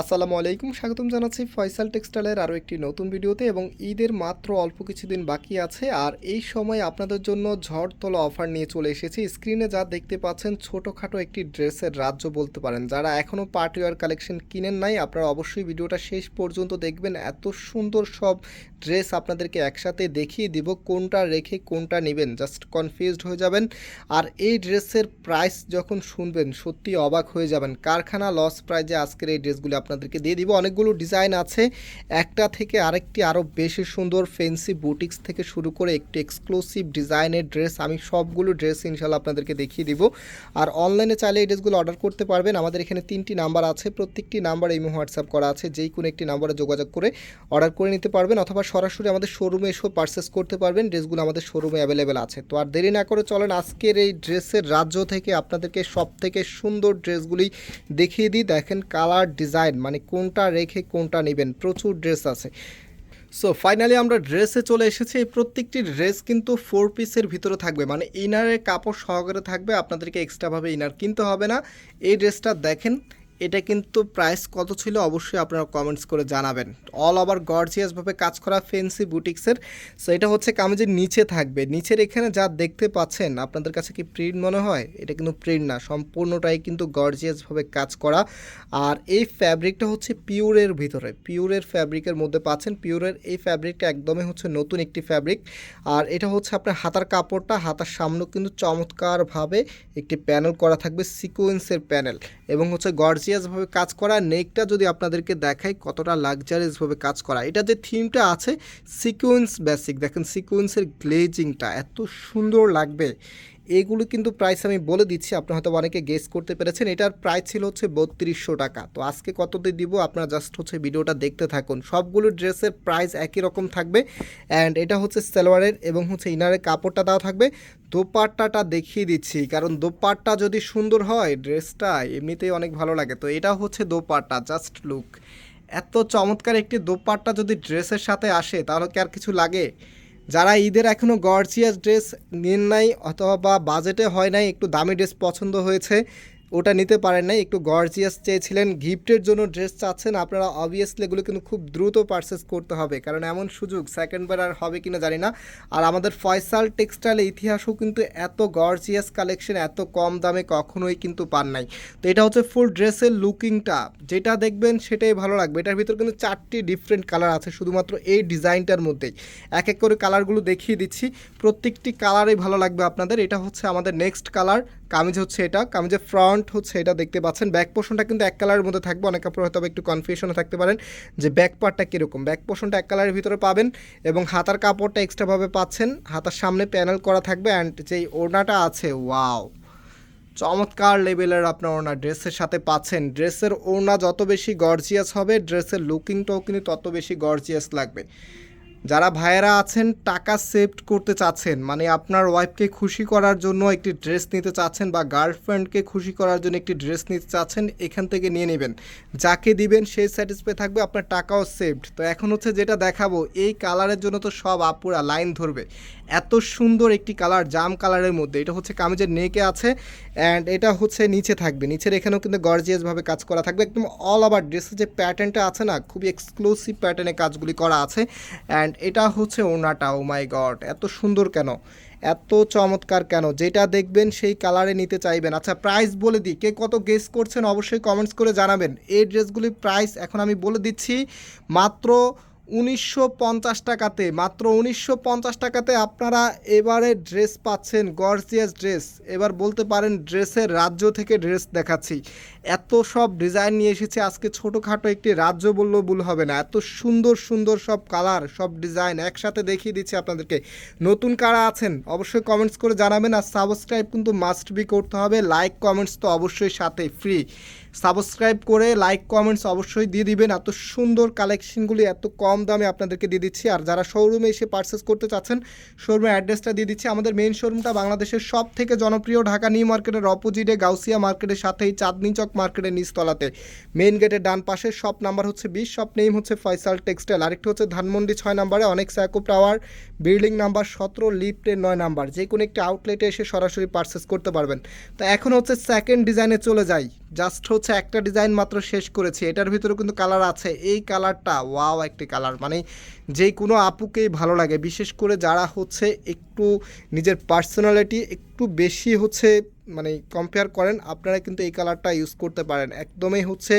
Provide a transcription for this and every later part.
আসসালামু আলাইকুম, স্বাগতম জানাচ্ছি ফয়সাল টেক্সটাইলের আরও একটি নতুন ভিডিওতে এবং ঈদের মাত্র অল্প কিছুদিন বাকি আছে আর এই সময় আপনাদের জন্য ঝড় তোলা অফার নিয়ে চলে এসেছি। স্ক্রিনে যা দেখতে পাচ্ছেন ছোটোখাটো একটি ড্রেসের রাজ্য বলতে পারেন। যারা এখনও পার্টিওয়ার কালেকশন কিনেন নাই, আপনারা অবশ্যই ভিডিওটা শেষ পর্যন্ত দেখবেন। এত সুন্দর সব ড্রেস আপনাদেরকে একসাথে দেখিয়ে দিব, কোনটা রেখে কোনটা নেবেন। জাস্ট কনফিউজড হয়ে যাবেন আর এই ড্রেসের প্রাইস যখন শুনবেন সত্যি অবাক হয়ে যাবেন। কারখানা লস প্রাইজে আজকের এই ড্রেসগুলো আপনাদেরকে দিয়ে দিব। অনেকগুলো ডিজাইন আছে। একটা থেকে আরেকটি আরও বেশি সুন্দর ফেন্সি বুটিক্স থেকে শুরু করে একটি এক্সক্লুসিভ ডিজাইনের ড্রেস আমি সবগুলো ড্রেস ইনশাল্লাহ আপনাদেরকে দেখিয়ে দিব। আর অনলাইনে চাইলে এই ড্রেসগুলো অর্ডার করতে পারবেন। আমাদের এখানে তিনটি নাম্বার আছে। প্রত্যেকটি নাম্বার ইমো হোয়াটসঅ্যাপ করা আছে। যেই কোনো একটি নাম্বারে যোগাযোগ করে অর্ডার করে নিতে পারবেন অথবা সরাসরি আমাদের শোরুমে এসেও পারচেস করতে পারবেন। ড্রেসগুলো আমাদের শোরুমে অ্যাভেলেবেল আছে। তো আর দেরি না করে চলেন আজকের এই ড্রেসের রাজ্য থেকে আপনাদেরকে সব থেকে সুন্দর ড্রেসগুলি দেখিয়ে দিই। দেখেন কালার ডিজাইন মানে কোনটা রেখে কোনটা নেবেন, প্রচুর ড্রেস আছে। সো ফাইনালি আমরা ড্রেসে চলে এসেছি, এই প্রত্যেকটি ড্রেস কিন্তু ফোর পিসের ভিতরে থাকবে মানে ইনারের কাপড় সহকারে থাকবে, আপনাদেরকে এক্সট্রাভাবে ইনার কিনতে হবে না। এই ড্রেসটা দেখেন এটা কিন্তু প্রাইস কত ছিল অবশ্যই আপনারা কমেন্টস করে জানাবেন। অল ওভার গর্জিয়াসভাবে কাজ করা ফেন্সি বুটিক্সের সো এটা হচ্ছে কামিজের নিচে থাকবে। নিচের এখানে যা দেখতে পাচ্ছেন, আপনাদের কাছে কি প্রিন্ট মনে হয়? এটা কিন্তু প্রিন্ট না, সম্পূর্ণটাই কিন্তু গর্জিয়াসভাবে কাজ করা। আর এই ফ্যাব্রিকটা হচ্ছে পিওরের ভিতরে। পিওরের ফ্যাব্রিকের মধ্যে পাচ্ছেন। পিওরের এই ফ্যাব্রিকটা একদমই হচ্ছে নতুন একটি ফ্যাব্রিক আর এটা হচ্ছে আপনার হাতার কাপড়টা। হাতার সামনেও কিন্তু চমৎকারভাবে একটি প্যানেল করা থাকবে সিকোয়েন্সের প্যানেল এবং হচ্ছে গর্জিয়াসভাবে কাজ করা নেকটা যদি আপনাদেরকে দেখাই কতটা লাক্সারিয়াসভাবে কাজ করা। এটা যে থিমটা আছে সিকোয়েন্স বেসিক দেখেন সিকুয়েন্সের গ্লেজিংটা এত সুন্দর লাগবে। এগুলো কিন্তু প্রাইস আমি বলে দিচ্ছি, আপনি হয়তো অনেকে গেস করতে পেরেছেন, এটার প্রাইস ছিল হচ্ছে বত্রিশশো টাকা। তো আজকে কততে দিব? আপনারা জাস্ট হচ্ছে ভিডিওটা দেখতে থাকুন। সবগুলো ড্রেসের প্রাইস একই রকম থাকবে অ্যান্ড এটা হচ্ছে সালোয়ারের এবং হচ্ছে ইনারের কাপড়টা দেওয়া থাকবে। দোপাট্টাটা দেখিয়ে দিচ্ছি, কারণ দোপাট্টা যদি সুন্দর হয় ড্রেসটা এমনিতেই অনেক ভালো লাগে। তো এটা হচ্ছে দোপাট্টা জাস্ট লুক এত চমৎকার একটি দোপাট্টা যদি ড্রেসের সাথে আসে, তাহলে কি আর কিছু লাগে? যারা ঈদের এখনও গর্জিয়াস ড্রেস নেন নাই অথবা বাজেটে হয় নাই, একটু দামি ড্রেস পছন্দ হয়েছে ওটা নিতে পারেন নাই, একটু গর্জিয়াস চেয়েছিলেন, গিফটের জন্য ড্রেস চাচ্ছেন, আপনারা অবভিয়াসলি এগুলো কিন্তু খুব দ্রুত পারচেস করতে হবে, কারণ এমন সুযোগ সেকেন্ডবার আর হবে কিনা জানি না। আর আমাদের ফয়সাল টেক্সটাইল ইতিহাসও কিন্তু এত গর্জিয়াস কালেকশন এত কম দামে কখনোই কিন্তু পান নাই। তো এটা হচ্ছে ফুল ড্রেসের লুকিংটা যেটা দেখবেন সেটাই ভালো লাগবে। এটার ভিতর কিন্তু চারটি ডিফারেন্ট কালার আছে, শুধুমাত্র এই ডিজাইনটার মধ্যেই। এক এক করে কালারগুলো দেখিয়ে দিচ্ছি, প্রত্যেকটি কালারই ভালো লাগবে আপনাদের। এটা হচ্ছে আমাদের নেক্সট কালার কামিজ হচ্ছে এটা, কামিজের ফ্রন্ট হচ্ছে এটা দেখতে পাচ্ছেন। ব্যাক পোর্শনটা কিন্তু এক কালারের মধ্যে থাকবে, অনেক কাপড় হয়তো একটু কনফিউশনে থাকতে পারেন যে ব্যাক পার্টটা কীরকম। ব্যাক পোর্শনটা এক কালারের ভিতরে পাবেন এবং হাতার কাপড়টা এক্সট্রাভাবে পাচ্ছেন। হাতার সামনে প্যানেল করা থাকবে অ্যান্ড যেই ওড়নাটা আছে ওয়াও চমৎকার লেভেলের আপনার ওনার ড্রেসের সাথে পাচ্ছেন। ড্রেসের ওড়না যত বেশি গর্জিয়াস হবে ড্রেসের লুকিংটাও কিন্তু তত বেশি গর্জিয়াস লাগবে। যারা ভাইয়েরা আছেন, টাকা সেভ করতে চাচ্ছেন মানে আপনার ওয়াইফকে খুশি করার জন্য একটি ড্রেস নিতে চাচ্ছেন বা গার্লফ্রেন্ডকে খুশি করার জন্য একটি ড্রেস নিতে চাচ্ছেন, এখান থেকে নিয়ে নেবেন। যাকে দিবেন সেই স্যাটিসফাই থাকবে, আপনার টাকাও সেভড তো এখন হচ্ছে যেটা দেখাবো, এই কালারের জন্য তো সব আপুরা লাইন ধরবে। এত সুন্দর একটি কালার, জাম কালারের মধ্যে। এটা হচ্ছে কামিজের নেকে আছে অ্যান্ড এটা হচ্ছে নিচে থাকবে। নিচের এখানেও কিন্তু গর্জিয়াসভাবে কাজ করা থাকবে। একদম অল ওভার ড্রেসের যে প্যাটার্নটা আছে না, খুবই এক্সক্লুসিভ প্যাটার্নে কাজগুলি করা আছে অ্যান্ড এটা হচ্ছে ওনাটা ও মাই গড এত সুন্দর কেন? এত চমৎকার কেন? যেটা দেখবেন সেই কালারে নিতে চাইবেন। আচ্ছা প্রাইস বলে দিই। কে কত গেস করছেন অবশ্যই কমেন্টস করে জানাবেন। এই ড্রেসগুলির প্রাইস এখন আমি বলে দিচ্ছি মাত্র উনিশশো পঞ্চাশ টাকাতে, মাত্র উনিশশো পঞ্চাশ টাকাতে আপনারা এবারে ড্রেস পাচ্ছেন গর্জিয়াস ড্রেস এবার বলতে পারেন ড্রেসের রাজ্য থেকে ড্রেস দেখাচ্ছি। এত সব ডিজাইন নিয়ে এসেছে, আজকে ছোটোখাটো একটি রাজ্য বললেও ভুল হবে না। এত সুন্দর সুন্দর সব কালার সব ডিজাইন একসাথে দেখিয়ে দিচ্ছি আপনাদেরকে। নতুন কারা আছেন, অবশ্যই কমেন্টস করে জানাবেন। আর সাবস্ক্রাইব কিন্তু মাস্ট বি করতে হবে। লাইক কমেন্টস তো অবশ্যই সাথে ফ্রি সাবস্ক্রাইব করে লাইক, কমেন্টস অবশ্যই দিয়ে দিবেন। এত সুন্দর কালেকশনগুলি এত কম দামে আপনাদেরকে দিয়ে দিচ্ছি। আর যারা শোরুমে এসে পারচেস করতে চাচ্ছেন শোরুমের অ্যাড্রেসটা দিয়ে দিচ্ছি। আমাদের মেন শোরুমটা বাংলাদেশের সব থেকে জনপ্রিয় ঢাকা নিউ মার্কেটের অপোজিটে গাউসিয়া মার্কেটের সাথেই, চাঁদনি চক মার্কেটের নিচতলাতে। মেন গেটের ডান পাশে শপ নাম্বার হচ্ছে বিশ শপ নেম হচ্ছে ফয়সাল টেক্সটাইল আরেকটি হচ্ছে ধানমন্ডি ছয় নাম্বারে, অনেক স্যাকো টাওয়ার বিল্ডিং নাম্বার সতেরো লিফটের নয় নাম্বার যে কোনো একটি আউটলেটে এসে সরাসরি পারচেস করতে পারবেন। তো এখন হচ্ছে সেকেন্ড ডিজাইনে চলে যাই। জাস্ট হচ্ছে একটা ডিজাইন মাত্র শেষ করেছি। এটার ভিতরেও কিন্তু কালার আছে। এই কালারটা ওয়াও একটি কালার মানে যে কোনো আপুকেই ভালো লাগে। বিশেষ করে যারা হচ্ছে একটু নিজের পার্সোনালিটি একটু বেশি হচ্ছে মানে কম্পেয়ার করেন, আপনারা কিন্তু এই কালারটা ইউজ করতে পারেন। একদমই হচ্ছে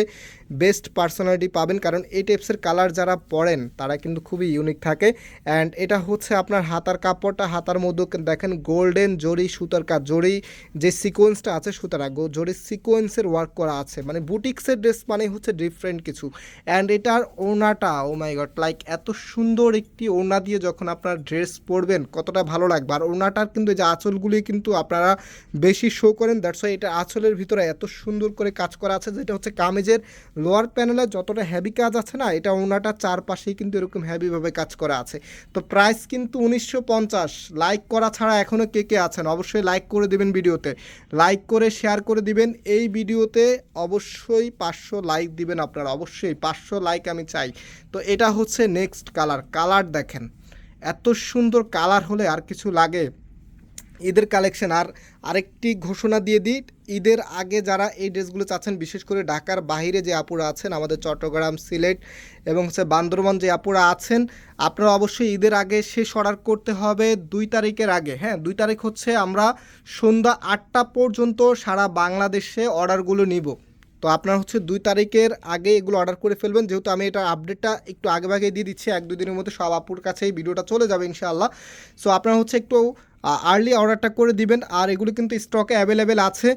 বেস্ট পার্সোনালিটি পাবেন, কারণ এই টাইপসের কালার যারা পরেন, তারা কিন্তু খুবই ইউনিক থাকে। অ্যান্ড এটা হচ্ছে আপনার হাতার কাপড়টা, হাতার মধ্যে দেখেন গোল্ডেন জরি সুতার কাজ জরি যে সিকোয়েন্সটা আছে সুতারা জরি সিকোয়েন্সের ওয়ার্ক করা আছে। মানে বুটিক্সের ড্রেস মানে হচ্ছে ডিফারেন্ট কিছু। অ্যান্ড এটার ওনাটা ও মাই গড লাইক এত সুন্দর একটি ওড়না দিয়ে যখন আপনার ড্রেস পরবেন, কতটা ভালো লাগবে। আর ওড়নাটার কিন্তু যে আঁচলগুলি কিন্তু আপনারা বেশি শো করেন দ্যাটস ওয়াই এটা আঁচলের ভিতরে এত সুন্দর করে কাজ করা আছে, যেটা হচ্ছে কামেজের লোয়ার প্যানেলে যতটা হ্যাভি কাজ আছে না, এটা ওনাটা চারপাশেই কিন্তু এরকম হ্যাভিভাবে কাজ করা আছে। তো প্রাইস কিন্তু উনিশশো পঞ্চাশ লাইক করা ছাড়া এখনও কে কে আছেন, অবশ্যই লাইক করে দিবেন ভিডিওতে। লাইক করে শেয়ার করে দিবেন, এই ভিডিওতে অবশ্যই পাঁচশো লাইক দিবেন আপনারা, অবশ্যই পাঁচশো লাইক আমি চাই। তো এটা হচ্ছে নেক্সট কালার কালার দেখেন। এত সুন্দর কালার হলে আর কিছু লাগে। ঈদের কালেকশন, আর আরেকটি ঘোষণা দিয়ে দিই, ঈদের আগে যারা এই ড্রেসগুলো চাচ্ছেন, বিশেষ করে ঢাকার বাইরে যে আপুরা আছেন, আমাদের চট্টগ্রাম, সিলেট এবং হচ্ছে বান্দরবান যে আপুরা আছেন, আপনারা অবশ্যই ঈদের আগে শেষ অর্ডার করতে হবে দুই তারিখের আগে। হ্যাঁ দুই তারিখ হচ্ছে আমরা সন্ধ্যা আটটা পর্যন্ত সারা বাংলাদেশে অর্ডারগুলো নিব। তো আপনার হচ্ছে দুই তারিখের আগে এগুলো অর্ডার করে ফেলবেন। যেহেতু আমি এটা আপডেটটা একটু আগে ভাগে দিয়ে দিচ্ছি, এক দুই দিনের মধ্যে সব আপুর কাছে এই ভিডিওটা চলে যাবে ইনশাআল্লাহ। সো আপনার হচ্ছে একটু আর্লি অর্ডারটা করে দিবেন। আর এগুলো কিন্তু স্টকে অ্যাভেলেবেল আছে।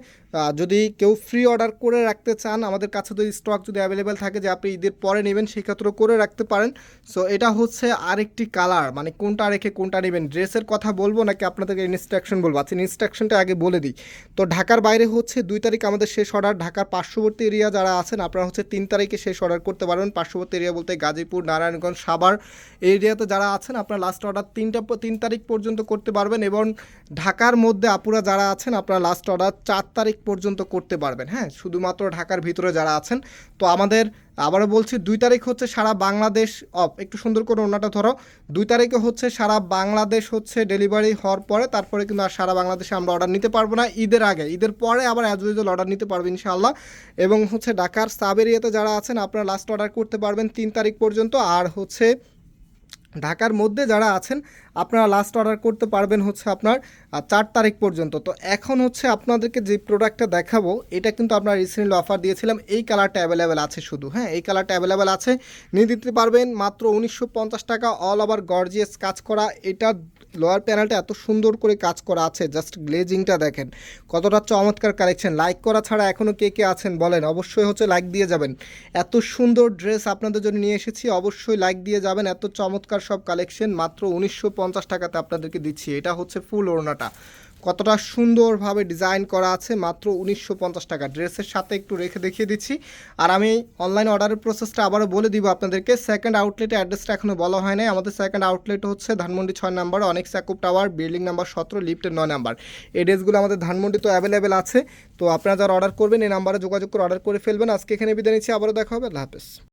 যদি কেউ ফ্রি অর্ডার করে রাখতে চান, আমাদের কাছে যদি স্টক যদি অ্যাভেলেবেল থাকে যে আপনি ঈদের পরে নেবেন সেক্ষেত্রেও করে রাখতে পারেন। সো এটা হচ্ছে আরেকটি কালার মানে কোনটা রেখে কোনটা নেবেন। ড্রেসের কথা বলব নাকি আপনাদেরকে ইনস্ট্রাকশন বলব? আচ্ছা ইনস্ট্রাকশনটা আগে বলে দিই। তো ঢাকার বাইরে হচ্ছে দুই তারিখ আমাদের শেষ অর্ডার ঢাকার পার্শ্ববর্তী এরিয়া যারা আছেন, আপনারা হচ্ছে তিন তারিখে শেষ অর্ডার করতে পারবেন। পার্শ্ববর্তী এরিয়া বলতে গাজীপুর, নারায়ণগঞ্জ, সাভার এরিয়াতে যারা আছেন, আপনারা লাস্ট অর্ডার তিনটা তিন তারিখ পর্যন্ত করতে পারবেন এবং ঢাকার মধ্যে আপুরা যারা আছেন, আপনারা লাস্ট অর্ডার চার তারিখ পর্যন্ত করতে পারবেন। হ্যাঁ শুধুমাত্র ঢাকার ভিতরে যারা আছেন। তো আমাদের আবারও বলছি, দুই তারিখ হচ্ছে সারা বাংলাদেশ অফ। একটু সুন্দর করে ওনাটা ধরো। দুই তারিখে হচ্ছে সারা বাংলাদেশ হচ্ছে ডেলিভারি হওয়ার পরে, তারপরে কিন্তু আর সারা বাংলাদেশে আমরা অর্ডার নিতে পারব না ঈদের আগে। ঈদের পরে আবার অ্যাজ ইউজুয়াল অর্ডার নিতে পারব ইনশাআল্লাহ। এবং হচ্ছে ঢাকার সাব এরিয়াতে যারা আছেন, আপনারা লাস্ট অর্ডার করতে পারবেন তিন তারিখ পর্যন্ত। আর হচ্ছে ঢাকার মধ্যে যারা আছেন, আপনারা লাস্ট অর্ডার করতে পারবেন হচ্ছে আপনার চার তারিখ পর্যন্ত। তো এখন হচ্ছে আপনাদেরকে যে প্রোডাক্টটা দেখাবো, এটা কিন্তু আপনার রিসেন্টলি অফার দিয়েছিলাম, এই কালারটা অ্যাভেলেবেল আছে শুধু। হ্যাঁ এই কালারটা অ্যাভেলেবেল আছে। নিয়ে দিতে পারবেন মাত্র উনিশশো পঞ্চাশ টাকা অল ওভার গর্জিয়াস কাজ করা। এটা লোয়ার প্যানেলটা এত সুন্দর করে কাজ করা আছে জাস্ট গ্লেজিংটা দেখেন। কতটা চমৎকার কালেকশন লাইক করা ছাড়া এখনও কে কে আছেন বলেন? অবশ্যই হচ্ছে লাইক দিয়ে যাবেন। এত সুন্দর ড্রেস আপনাদের জন্য নিয়ে এসেছি, অবশ্যই লাইক দিয়ে যাবেন। এত চমৎকার সব কালেকশন মাত্র উনিশশো পঞ্চাশ টাকাতে আপনাদেরকে দিচ্ছি। এটা হচ্ছে ফুল ওড়নাটা। কতটা সুন্দরভাবে ডিজাইন করা আছে, মাত্র উনিশশো পঞ্চাশ টাকা। ড্রেসের সাথে একটু রেখে দেখিয়ে দিচ্ছি। আর আমি অনলাইন অর্ডারের প্রসেসটা আবারও বলে দিব আপনাদেরকে। সেকেন্ড আউটলেটের অ্যাড্রেসটা এখনও বলা হয় নাই। আমাদের সেকেন্ড আউটলেট হচ্ছে ধানমন্ডি ছয় নাম্বার, অনেক স্যাকুপ টাওয়ার বিল্ডিং নাম্বার সতেরো লিফটের নয় নাম্বার। এই ড্রেসগুলো আমাদের ধানমন্ডি তো অ্যাভেলেবেল আছে। তো আপনারা যারা অর্ডার করবেন, এই নাম্বারে যোগাযোগ করে অর্ডার করে ফেলবেন। আজকে এখানে বিদায় নিচ্ছি। আবারও দেখা হবে। আল্লাহ হাফেজ।